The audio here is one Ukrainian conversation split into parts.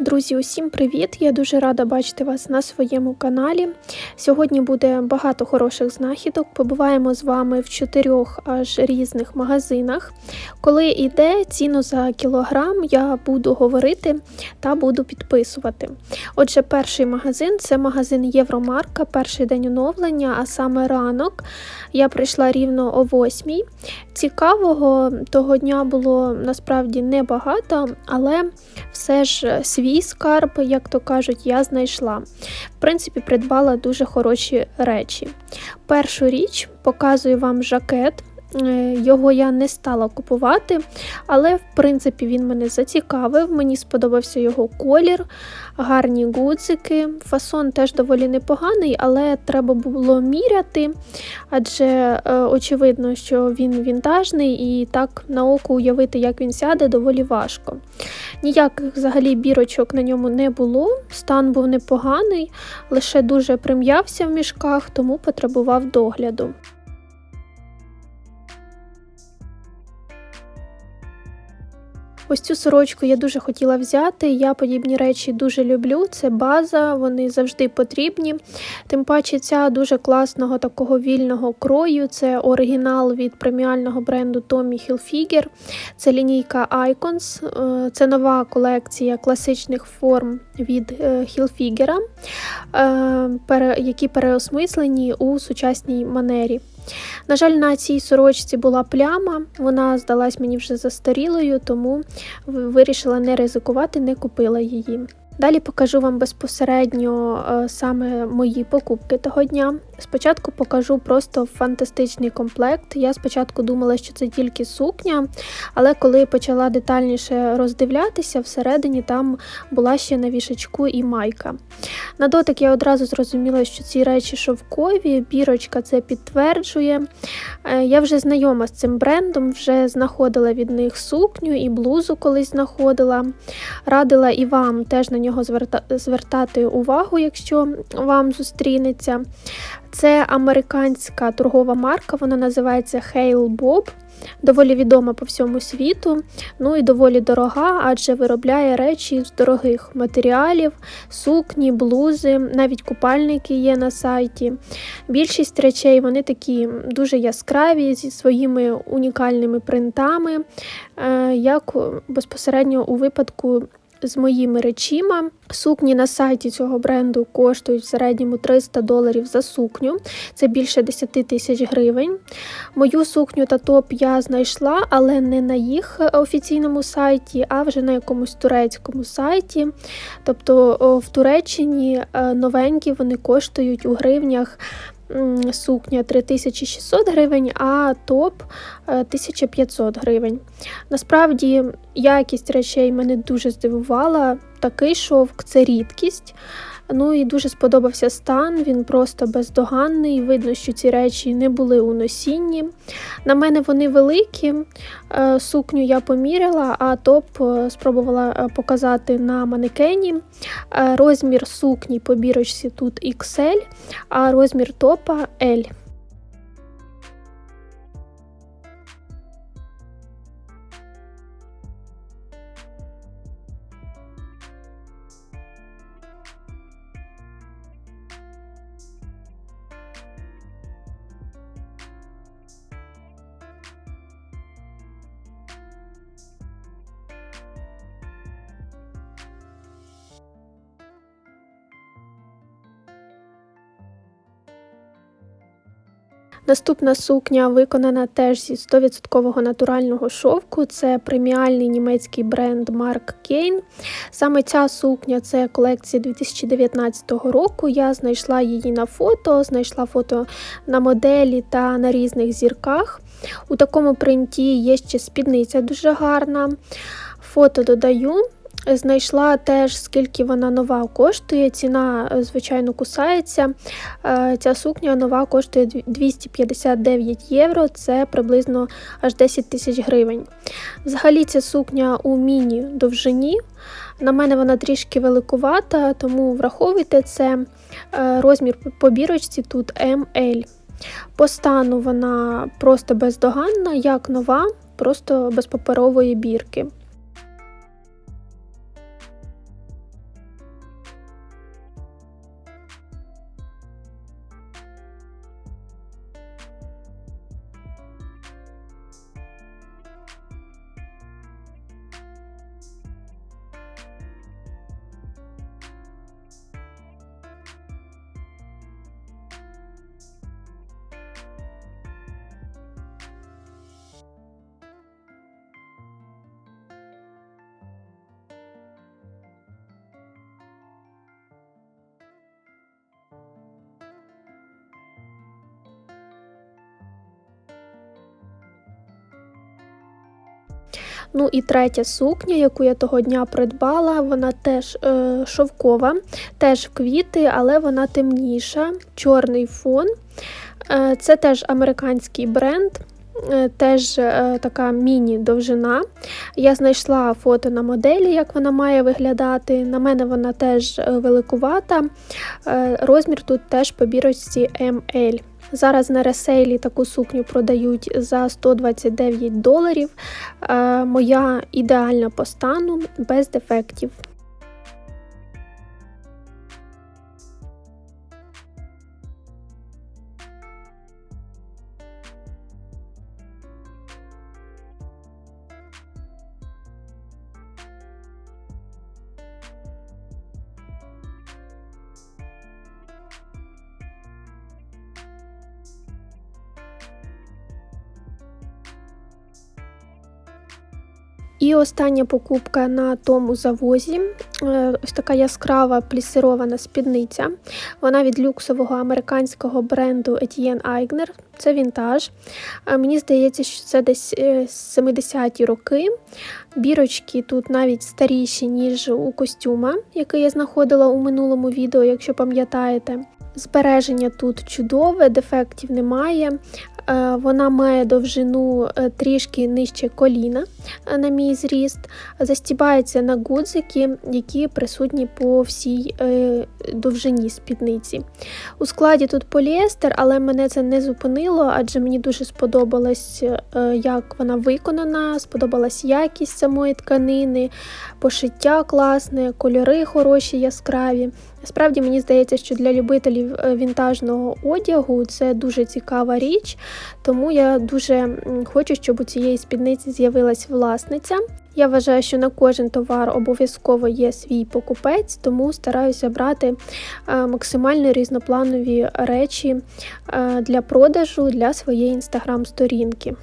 Друзі, усім привіт! Я дуже рада бачити вас на своєму каналі. Сьогодні буде багато хороших знахідок. Побуваємо з вами в чотирьох аж різних магазинах. Коли йде ціну за кілограм, я буду говорити та буду підписувати. Отже, перший магазин це магазин Євромарка, перший день оновлення, а саме ранок. Я прийшла рівно о 8 Цікавого того дня було насправді небагато, але все ж свій скарб, як то кажуть, я знайшла. В принципі, придбала дуже хороші речі. Першу річ показую вам жакет. Е, Його я не стала купувати, але в принципі він мене зацікавив. Мені сподобався його колір, гарні гудзики. Фасон теж доволі непоганий, але треба було міряти, адже е, очевидно, що він вінтажний, і так на око уявити, як він сяде, доволі важко. Ніяких взагалі бірочок на ньому не було, стан був непоганий, лише дуже прим'явся в мішках, тому потребував догляду. Ось цю сорочку я дуже хотіла взяти. Я подібні речі дуже люблю. Це база, вони завжди потрібні. Тим паче, ця дуже класного такого вільного крою. Це оригінал від преміального бренду Tommy Hilfiger. Це лінійка Icons. Е, це нова колекція класичних форм від е, Hilfiger, е, які переосмислені у сучасній манері. На жаль, на цій сорочці була пляма, вона здалась мені вже застарілою, тому вирішила не ризикувати, не купила її. Далі покажу вам безпосередньо е, саме мої покупки того дня. Спочатку покажу просто фантастичний комплект. Я спочатку думала, що це тільки сукня, але коли почала детальніше роздивлятися, всередині там була ще на вішачку і майка. На дотик я одразу зрозуміла, що ці речі шовкові, бірочка це підтверджує. Е, я вже знайома з цим брендом, вже знаходила від них сукню і блузу колись знаходила. Радила і вам теж на нього звертати увагу, якщо вам зустрінеться. Це американська торгова марка, вона називається Hale Bob. Доволі відома по всьому світу, ну і доволі дорога, адже виробляє речі з дорогих матеріалів, сукні, блузи, навіть купальники є на сайті. Більшість речей вони такі дуже яскраві зі своїми унікальними принтами, е, як безпосередньо у випадку з моїми речима. Сукні на сайті цього бренду коштують в середньому 300 доларів за сукню, це більше 10 тисяч гривень. Мою сукню та топ я знайшла, але не на їх офіційному сайті, а вже на якомусь турецькому сайті. Тобто в Туреччині е, новенькі вони коштують у гривнях сукня 3600 гривень, а топ 1500 е, гривень. Насправді, якість речей мене дуже здивувала. Такий шовк це рідкість. Ну і дуже сподобався стан, він просто бездоганний. Видно, що ці речі не були у носінні. На мене вони великі, е, сукню я поміряла, а топ е, спробувала е, показати на манекені. Розмір сукні по бірочці тут XL, а розмір топа L. Наступна сукня виконана теж зі 100% натурального шовку. Це преміальний німецький бренд Mark Kane. Саме ця сукня це колекція 2019 року. Я знайшла її на фото, знайшла фото на моделі та на різних зірках. У такому принті є ще спідниця дуже гарна. Фото додаю. Знайшла теж, скільки вона нова коштує. Ціна, е, звичайно, кусається. Е, ця сукня нова коштує 259 євро, це приблизно аж 10 тисяч гривень. Взагалі, ця сукня у міні-довжині. На мене вона трішки великувата, тому враховуйте це е, розмір по бірочці тут ML. По стану вона просто бездоганна, як нова, просто без паперової бірки. Ну і третя сукня, яку я того дня придбала, вона теж е, шовкова, теж квіти, але вона темніша, чорний фон. Е, Це теж американський бренд. Е, Теж е, така міні-довжина. Я знайшла фото на моделі, як вона має виглядати. На мене вона теж е, великувата. Розмір тут теж по бірочці ML. Зараз на ресейлі таку сукню продають за 129 доларів. Е, Моя ідеальна по стану, без дефектів. І остання покупка на тому завозі. Е, Ось така яскрава плісирована спідниця. Вона від люксового американського бренду Etienne Eigner. Це вінтаж. Е, Мені здається, що це десь е, 70-ті роки. Бірочки тут навіть старіші, ніж у костюма, який я знаходила у минулому відео, якщо пам'ятаєте. Збереження тут чудове, дефектів немає. Е, Вона має довжину е, трішки нижче коліна, е, на мій зріст, застібається на гудзики, які присутні по всій довжині спідниці. У складі тут поліестер, але мене це не зупинило, адже мені дуже сподобалось, як вона виконана, сподобалась якість самої тканини, пошиття класне, кольори хороші, яскраві. Справді мені здається, що для любителів е, вінтажного одягу це дуже цікава річ, тому я дуже хочу, щоб у цієї спідниці з'явилась власниця. Я вважаю, що на кожен товар обов'язково є свій покупець, тому стараюся брати е, максимально різнопланові речі е, для продажу для своєї інстаграм-сторінки.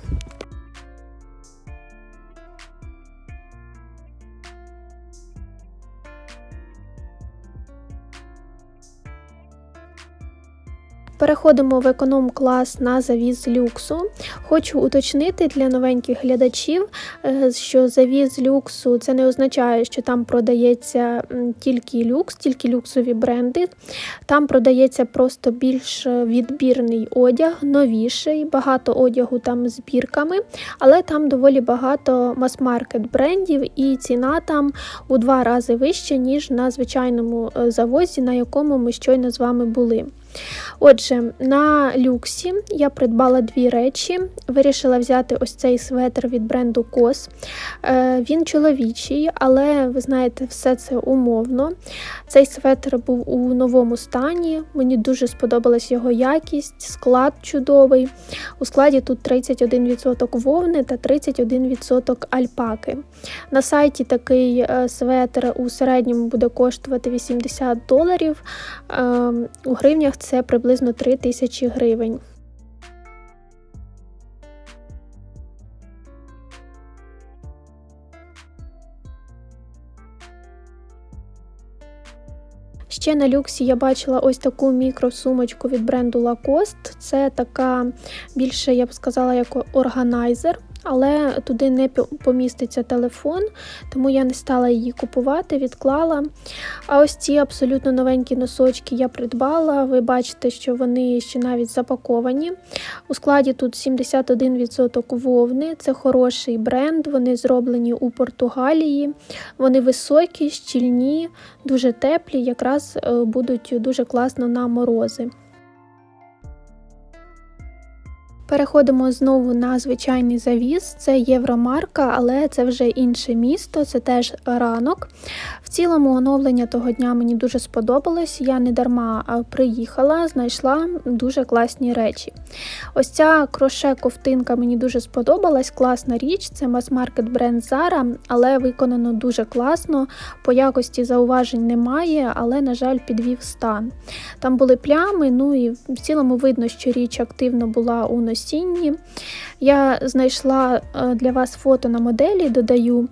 Переходимо в економ-клас на завіз люксу. Хочу уточнити для новеньких глядачів, е, що завіз люксу це не означає, що там продається тільки люкс, тільки люксові бренди. Там продається просто більш відбірний одяг, новіший, багато одягу там з бірками, але там доволі багато мас-маркет брендів, і ціна там у два рази вища, ніж на звичайному е, завозі, на якому ми щойно з вами були. Отже, на люксі я придбала дві речі. Вирішила взяти ось цей светр від бренду COS. Е, Він чоловічий, але ви знаєте, все це умовно. Цей светр був у новому стані. Мені дуже сподобалась його якість, склад чудовий. У складі тут 31% вовни та 31% альпаки. На сайті такий е, светр у середньому буде коштувати 80 доларів. Е, У гривнях це приблизно 3 тисячі гривень. Ще на люксі я бачила ось таку мікросумочку від бренду Lacoste. Це така більше, я б сказала, як органайзер. Але туди не поміститься телефон, тому я не стала її купувати, відклала. А ось ці абсолютно новенькі носочки я придбала. Ви бачите, що вони ще навіть запаковані. У складі тут 71% вовни. Це хороший бренд. Вони зроблені у Португалії. Вони високі, щільні, дуже теплі, якраз е, будуть дуже класно на морози. Переходимо знову на звичайний завіз. Це євромарка, але це вже інше місто, це теж ранок. В цілому оновлення того дня мені дуже сподобалось. Я не дарма приїхала, знайшла дуже класні речі. Ось ця кроше ковтинка мені дуже сподобалась. Класна річ. Це мас-маркет бренд Zara, але виконано дуже класно. По якості зауважень немає, але, на жаль, підвів стан. Там були плями, ну і в цілому видно, що річ активно була у носінні. Я знайшла е, для вас фото на моделі, додаю.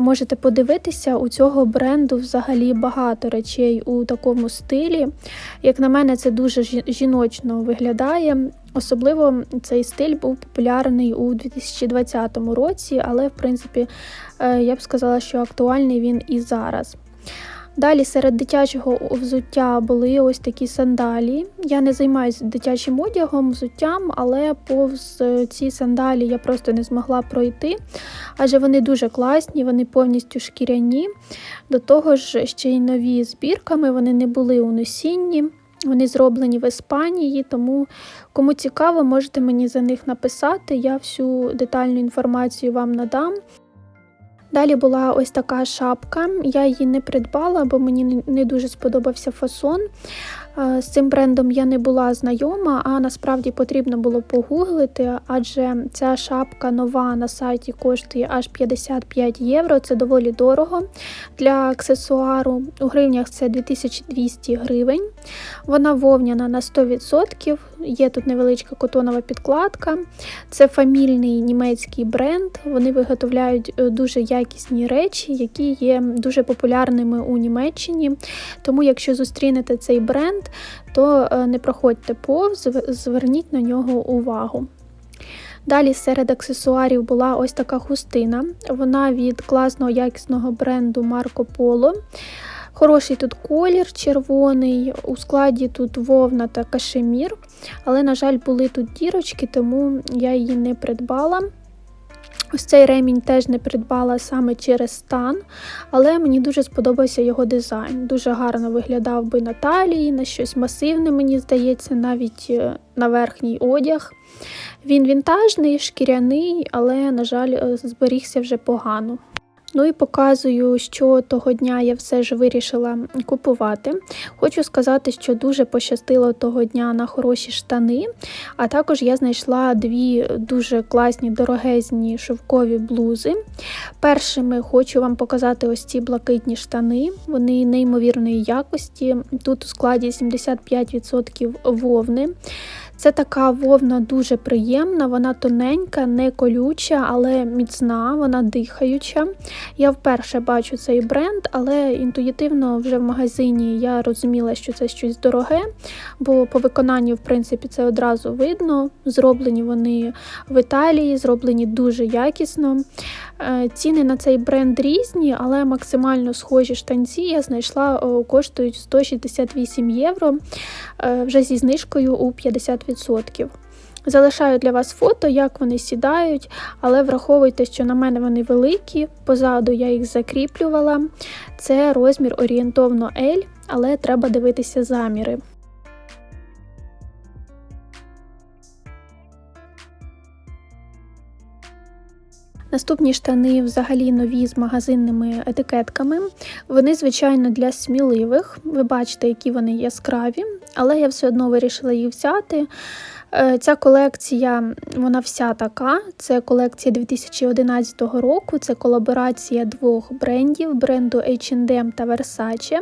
Можете подивитися, у цього бренду взагалі багато речей у такому стилі. Як на мене, це дуже жіночно виглядає. Особливо цей стиль був популярний у 2020 році, але в принципі е, я б сказала, що актуальний він і зараз. Далі серед дитячого взуття були ось такі сандалі. Я не займаюся дитячим одягом, взуттям, але повз ці сандалі я просто не змогла пройти, адже вони дуже класні, вони повністю шкіряні. До того ж, ще й нові збірками, вони не були у носінні. Вони зроблені в Іспанії, тому кому цікаво, можете мені за них написати. Я всю детальну інформацію вам надам. Далі була ось така шапка. Я її не придбала, бо мені не дуже сподобався фасон. Е, з цим брендом я не була знайома, а насправді потрібно було погуглити, адже ця шапка нова на сайті коштує аж 55 євро. Це доволі дорого для аксесуару. У гривнях це 2200 гривень. Вона вовняна на 100%. Є тут невеличка котонова підкладка. Це фамільний німецький бренд. Вони виготовляють е, дуже якісні речі, які є дуже популярними у Німеччині. Тому, якщо зустрінете цей бренд, то е, не проходьте повз, зверніть на нього увагу. Далі серед аксесуарів була ось така хустина. Вона від класного якісного бренду Марко Поло. Хороший тут колір червоний, у складі тут вовна та кашемір, але, на жаль, були тут дірочки, тому я її не придбала. Ось цей ремінь теж не придбала саме через стан, але мені дуже сподобався його дизайн. Дуже гарно виглядав би на талії, на щось масивне, мені здається, навіть е, на верхній одяг. Він вінтажний, шкіряний, але, на жаль, е, зберігся вже погано. Ну і показую, що того дня я все ж вирішила купувати. Хочу сказати, що дуже пощастило того дня на хороші штани, а також я знайшла дві дуже класні дорогезні шовкові блузи. Першими хочу вам показати ось ці блакитні штани, вони неймовірної якості. Тут у складі 75% вовни. Це така вовна дуже приємна, вона тоненька, не колюча, але міцна, вона дихаюча. Я вперше бачу цей бренд, але інтуїтивно вже в магазині я розуміла, що це щось дороге, бо по виконанню, в принципі, це одразу видно. Зроблені вони в Італії, зроблені дуже якісно. Е, ціни на цей бренд різні, але максимально схожі штанці я знайшла, коштують 168 євро е, вже зі знижкою у 50%. Залишаю для вас фото, як вони сідають, але враховуйте, що на мене вони великі, позаду я їх закріплювала. Це розмір орієнтовно L, але треба дивитися заміри. Наступні штани взагалі нові з магазинними етикетками. Вони, звичайно, для сміливих. Ви бачите, які вони яскраві, але я все одно вирішила їх взяти. Е, ця колекція, вона вся така. Це колекція 2011 року, це колаборація двох брендів бренду H&M та Versace.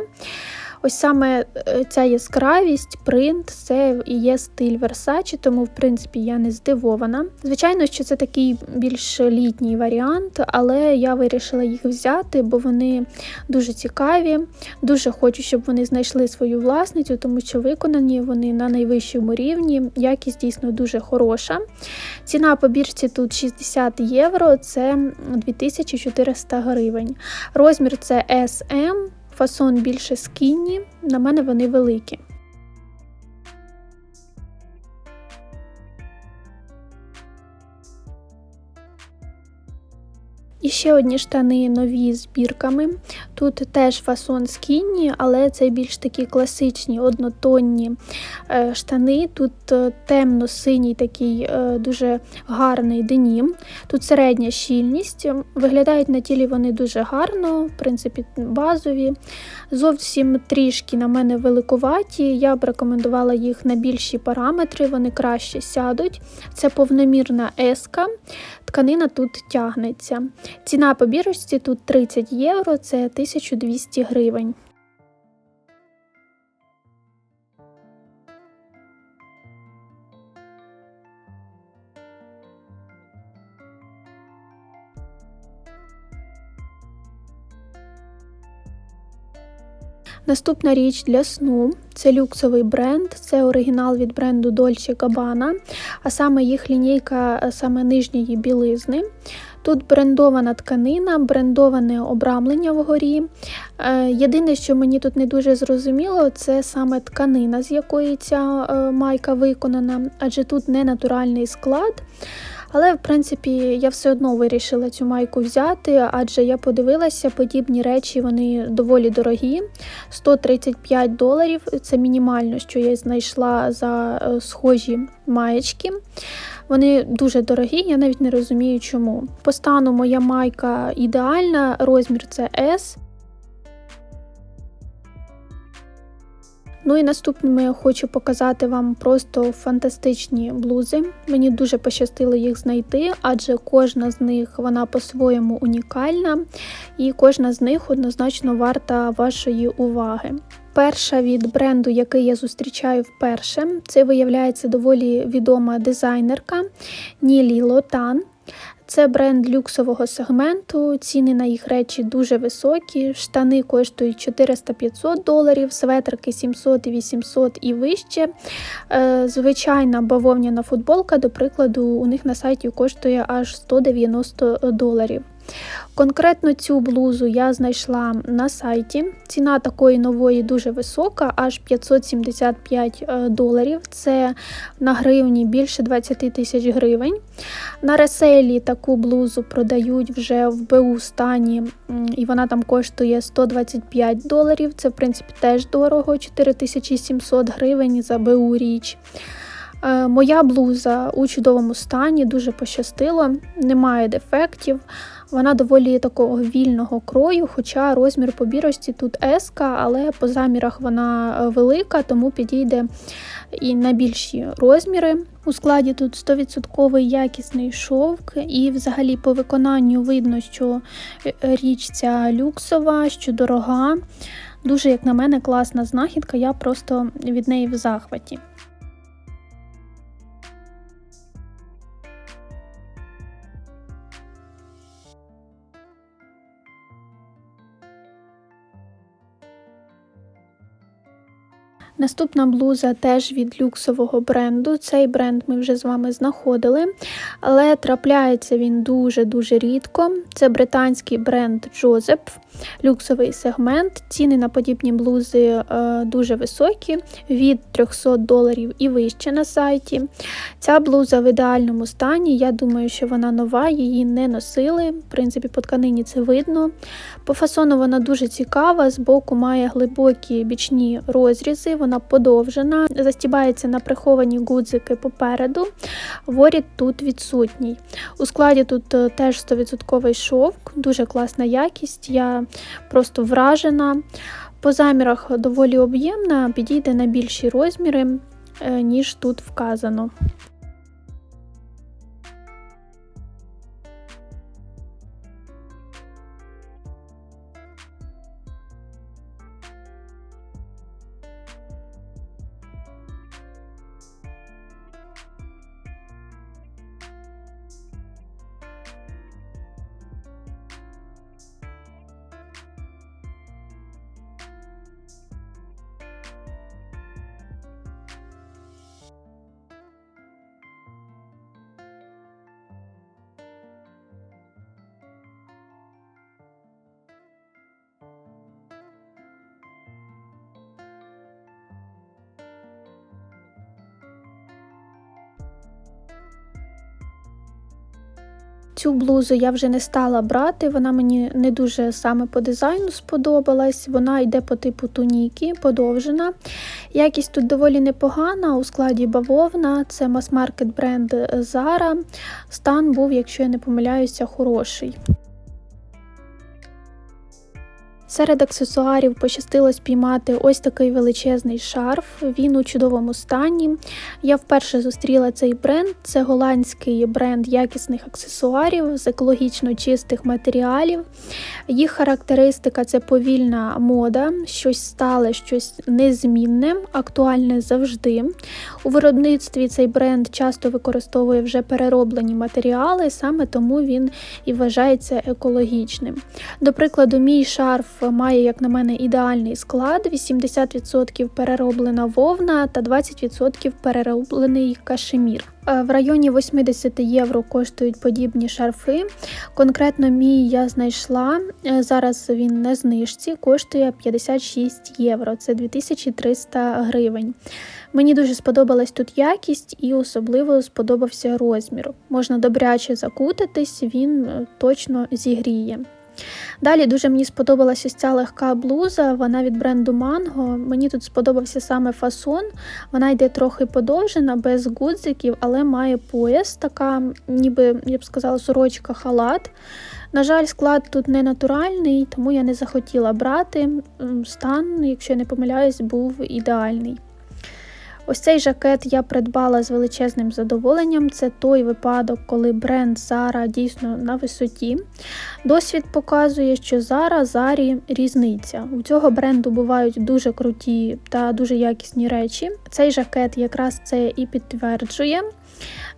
Ось саме е, ця яскравість, принт, це і є стиль Versace, тому, в принципі, я не здивована. Звичайно, що це такий більш літній варіант, але я вирішила їх взяти, бо вони дуже цікаві. Дуже хочу, щоб вони знайшли свою власницю, тому що виконані вони на найвищому рівні. Якість дійсно дуже хороша. Ціна по бірці тут 60 євро, це 2400 гривень. Розмір це SM. Фасон більше скінні, на мене вони великі. І ще одні штани нові з бірками. Тут теж фасон скінні, але це більш такі класичні однотонні е, штани. Тут е, темно-синій такий е, дуже гарний денім. Тут середня щільність. Виглядають на тілі вони дуже гарно, в принципі, базові. Зовсім трішки на мене великуваті. Я б рекомендувала їх на більші параметри, вони краще сядуть. Це повномірна еска, тканина тут тягнеться. Ціна по бірочці тут 30 євро, це 1200 гривень. Наступна річ для сну це люксовий бренд, це оригінал від бренду Dolce Gabbana, а саме їх лінійка саме нижньої білизни. Тут брендована тканина, брендоване обрамлення вгорі. Е, єдине, що мені тут не дуже зрозуміло, це саме тканина, з якої ця е, майка виконана, адже тут не натуральний склад. Але, в принципі, я все одно вирішила цю майку взяти, адже я подивилася, подібні речі вони доволі дорогі. 135 доларів це мінімально, що я знайшла за е, схожі маєчки. Вони дуже дорогі, я навіть не розумію чому. По стану моя майка ідеальна, розмір це S. Ну і наступними я хочу показати вам просто фантастичні блузи. Мені дуже пощастило їх знайти, адже кожна з них вона по-своєму унікальна, і кожна з них однозначно варта вашої уваги. Перша від бренду, який я зустрічаю вперше, це виявляється доволі відома дизайнерка Нілі Лотан. Це бренд люксового сегменту, ціни на їх речі дуже високі. Штани коштують 400-500 доларів, светрики 700 і 800 і вище. Е, звичайна бавовняна футболка, до прикладу, у них на сайті коштує аж 190 доларів. Конкретно цю блузу я знайшла на сайті. Ціна такої нової дуже висока, аж 575 е, доларів. Це на гривні більше 20 тисяч гривень. На реселі таку блузу продають вже в БУ стані, і вона там коштує 125 доларів. Це, в принципі, теж дорого, 4700 гривень за БУ річ. Е, моя блуза у чудовому стані, дуже пощастило, немає дефектів. Вона доволі такого вільного крою, хоча розмір побірості тут S, але по замірах вона е, велика, тому підійде і на більші розміри. У складі тут 100% якісний шовк, і взагалі по виконанню видно, що е, річ ця люксова, що дорога. Дуже, як на мене, класна знахідка, я просто від неї в захваті. Наступна блуза теж від люксового бренду. Цей бренд ми вже з вами знаходили, але трапляється він дуже-дуже рідко. Це британський бренд Joseph, люксовий сегмент. Ціни на подібні блузи е, дуже високі, від 300 доларів і вище на сайті. Ця блуза в ідеальному стані. Я думаю, що вона нова, її не носили. В принципі, по тканині це видно. По фасону вона дуже цікава, з боку має глибокі бічні розрізи вона подовжена, застібається на приховані гудзики попереду, воріт тут відсутній. У складі тут е, теж 100% шовк, дуже класна якість, я просто вражена. По замірах доволі об'ємна, підійде на більші розміри, е, ніж тут вказано. Цю блузу я вже не стала брати, вона мені не дуже саме по дизайну сподобалась. Вона йде по типу туніки, подовжена. Якість тут доволі непогана, у складі бавовна, це мас-маркет бренд Zara. Стан був, якщо я не помиляюся, хороший. Серед аксесуарів пощастило спіймати ось такий величезний шарф. Він у чудовому стані. Я вперше зустріла цей бренд. Це голландський бренд якісних аксесуарів з екологічно чистих матеріалів. Їх характеристика це повільна мода, щось стале, щось незмінне, актуальне завжди. У виробництві цей бренд часто використовує вже перероблені матеріали, саме тому він і вважається екологічним. До прикладу, мій шарф має, як на мене, ідеальний склад: 80% перероблена вовна та 20% перероблений кашемір. Е, В районі 80 євро коштують подібні шарфи. Конкретно мій я знайшла. е, Зараз він на знижці, коштує 56 євро. Це 2300 гривень. Мені дуже сподобалась тут якість і особливо сподобався розмір. Можна добряче закутатись, він е, точно зігріє. Далі дуже мені сподобалася ця легка блуза, вона від бренду Mango. Мені тут сподобався саме фасон. Вона йде трохи подовжена, без гудзиків, але має пояс, така, ніби я б сказала, сорочка халат. На жаль, склад тут не натуральний, тому я не захотіла брати. Стан, якщо я не помиляюсь, був ідеальний. Ось цей жакет я придбала з величезним задоволенням. Це той випадок, коли бренд Zara дійсно на висоті. Досвід показує, що Zara Зарі різниця. У цього бренду бувають дуже круті та дуже якісні речі. Цей жакет якраз це і підтверджує.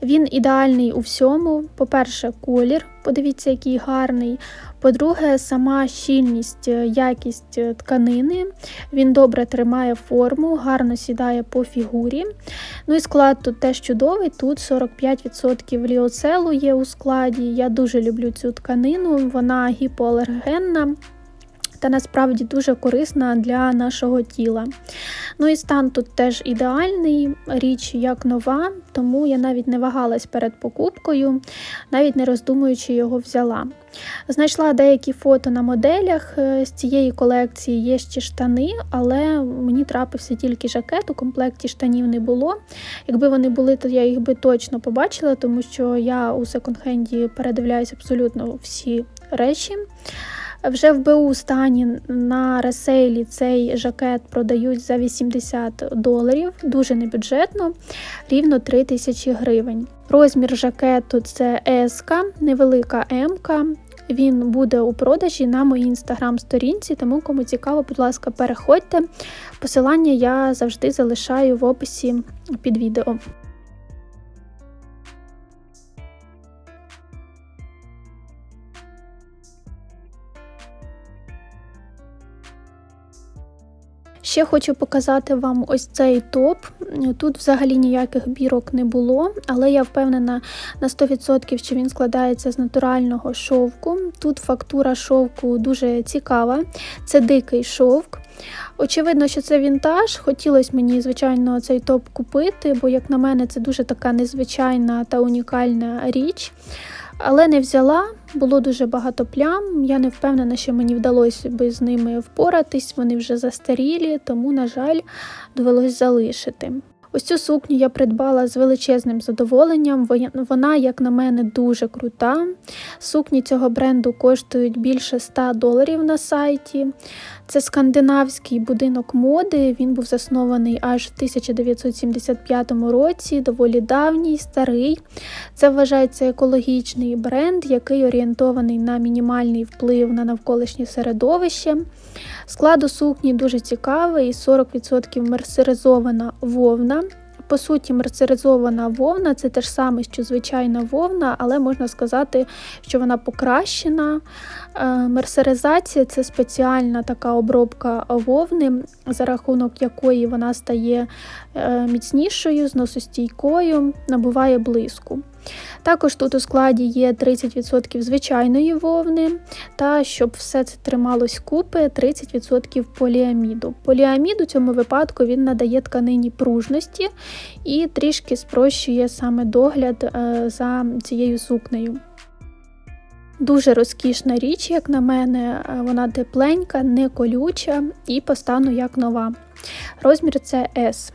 Він ідеальний у всьому. По-перше, колір, подивіться, який гарний. По-друге, сама щільність, е, якість е, тканини. Він добре тримає форму, гарно сідає по фігурі. Ну і склад тут теж чудовий. Тут 45% ліоцелу є у складі. Я дуже люблю цю тканину, вона гіпоалергенна. Та насправді дуже корисна для нашого тіла. Ну і стан тут теж ідеальний, річ як нова, тому я навіть не вагалась перед покупкою, навіть не роздумуючи його взяла. Знайшла деякі фото на моделях е, з цієї колекції є ще штани, але мені трапився тільки жакет, у комплекті штанів не було. Якби вони були, то я їх би точно побачила, тому що я у секонд-хенді передивляюсь абсолютно всі речі. Вже в БУ стані на ресейлі цей жакет продають за 80 доларів, дуже небюджетно, рівно 3 тисячі гривень. Розмір жакету це S, невелика М. Він буде у продажі на моїй інстаграм-сторінці, тому кому цікаво, будь ласка, переходьте. Посилання я завжди залишаю в описі під відео. Ще хочу показати вам ось цей топ. Тут взагалі ніяких бірок не було, але я впевнена на 100%, що він складається з натурального шовку. Тут фактура шовку дуже цікава, це дикий шовк. Очевидно, що це вінтаж. Хотілося мені, звичайно, цей топ купити, бо, як на мене, це дуже така незвичайна та унікальна річ. Але не взяла, було дуже багато плям. Я не впевнена, що мені вдалося би з ними впоратись. Вони вже застарілі, тому, на жаль, довелось залишити. Ось цю сукню я придбала з величезним задоволенням. Вона, як на мене, дуже крута. Сукні цього бренду коштують більше 100 доларів на сайті. Це скандинавський будинок моди. Він був заснований аж в 1975 році, доволі давній, старий. Це вважається екологічний бренд, який орієнтований на мінімальний вплив на навколишнє середовище. Склад у сукні дуже цікавий: 40% мерсеризована вовна. По суті, мерсеризована вовна це те ж саме, що звичайна вовна, але можна сказати, що вона покращена. Мерсеризація це спеціальна така обробка вовни, за рахунок якої вона стає міцнішою, зносостійкою, набуває блиску. Також тут у складі є 30% звичайної вовни, та щоб все це трималось купи, 30% поліаміду. Поліамід у цьому випадку він надає тканині пружності і трішки спрощує саме догляд за цією сукнею. Дуже розкішна річ, як на мене, вона тепленька, не колюча і по стану як нова. Розмір це S.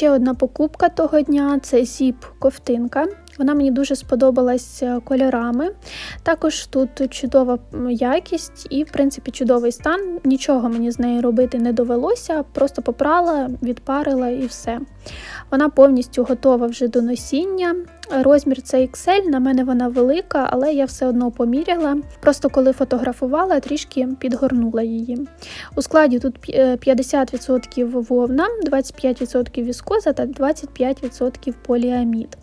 Ще одна покупка того дня це зіп ковтинка. Вона мені дуже сподобалась е, кольорами. Також тут чудова якість і, в принципі, чудовий стан. Нічого мені з нею робити не довелося, просто попрала, відпарила і все. Вона повністю готова вже до носіння. Розмір це XL, на мене вона велика, але я все одно поміряла. Просто коли фотографувала, трішки підгорнула її. У складі тут е, 50% вовна, 25% віскоза та 25% поліамід.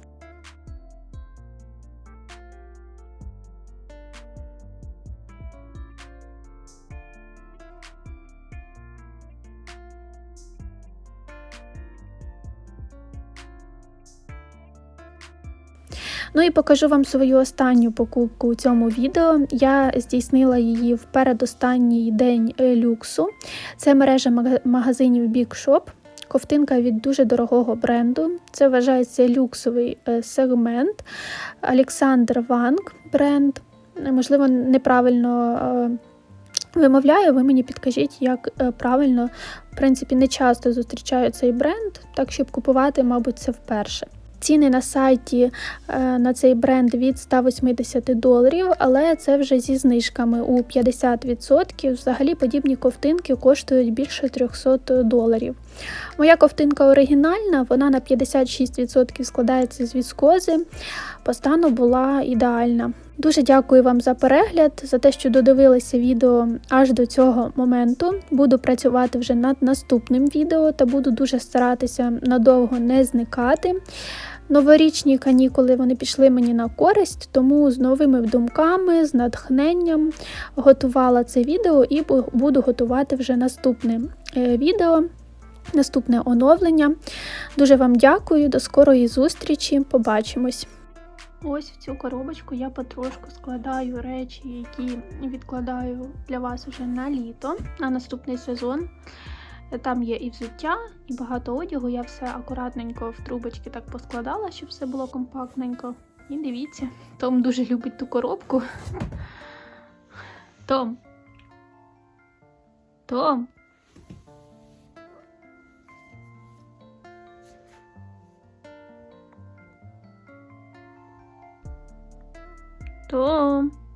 Ну і покажу вам свою останню покупку у цьому відео. Я здійснила її в передостанній день е, люксу. Це мережа магазинів Big Shop. Ковтинка від дуже дорогого бренду. Це вважається люксовий е, сегмент. Олександр Ванг бренд. Можливо, неправильно е, вимовляю, ви мені підкажіть, як правильно. В принципі, не часто зустрічаю цей бренд, так щоб купувати, мабуть, це вперше. Ціни на сайті е, на цей бренд від 180 доларів, але це вже зі знижками у 50%. Взагалі подібні ковтинки коштують більше 300 доларів. Моя ковтинка оригінальна, вона на 56% складається з віскози. По стану була ідеальна. Дуже дякую вам за перегляд, за те, що додивилися відео аж до цього моменту. Буду працювати вже над наступним відео та буду дуже старатися надовго не зникати. Новорічні канікули вони пішли мені на користь, тому з новими думками, з натхненням готувала це відео і буду готувати вже наступне е, відео, наступне оновлення. Дуже вам дякую, до скорої зустрічі. Побачимось. Ось в цю коробочку я потрошку складаю речі, які відкладаю для вас вже на літо, на наступний сезон. Там є і взуття, і багато одягу. Я все акуратненько в трубочки так поскладала, щоб все було компактненько. І дивіться, Том дуже любить ту коробку. Том. Том. Том.